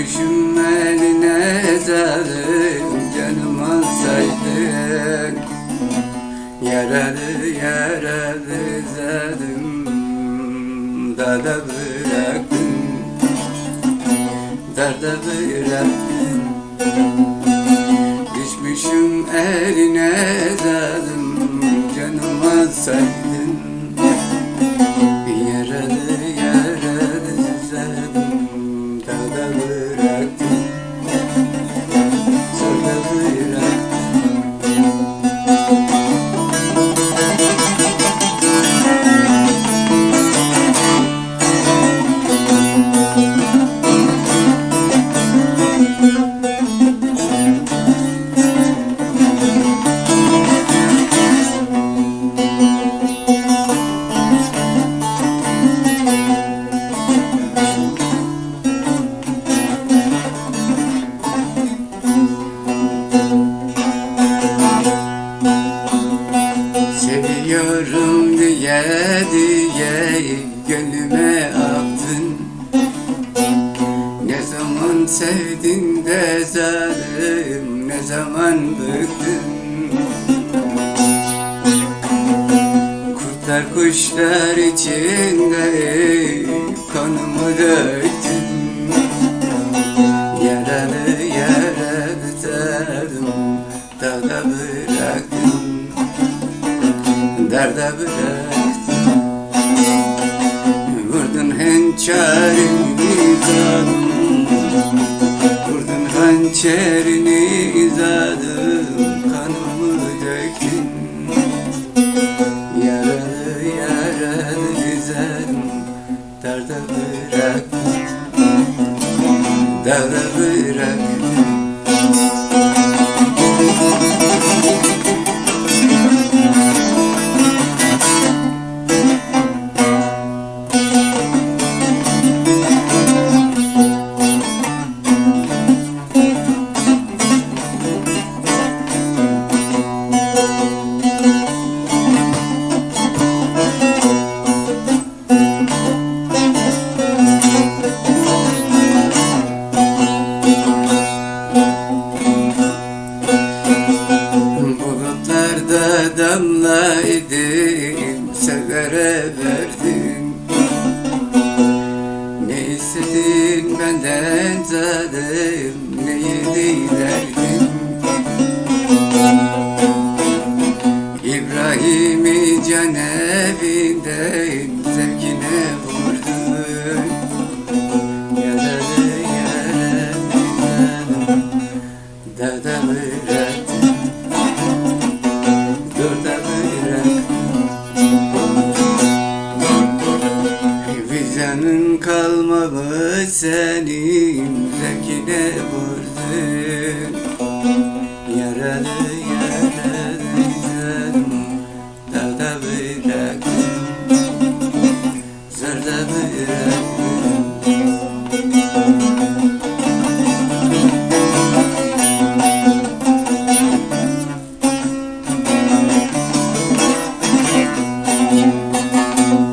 Düşmüşüm eline zadım, canım alsaydın Yaradı yaradı zadım, dada bıraktım. Darda bıraktım. Düşmüşüm eline zadım Canım alsaydın Seviyorum diye diye gönlüme attın. Ne zaman sevdin de zalim ne zaman bıktın? Kurtlar kuşlar içinde kanımı döktün. Yaralı yaralı dağda bıraktın Derde bıraktın Vurdun hançerini zadım Vurdun hançerini zadım Kanımı döktün. Yaralı yaralı zadım Derde bıraktın Derde bıraktın benden zalim Neyi dilerdin İbrahim'i can senin Zevkine vurdun Yaralı yaralı Dağda bıraktın Zırda bıraktın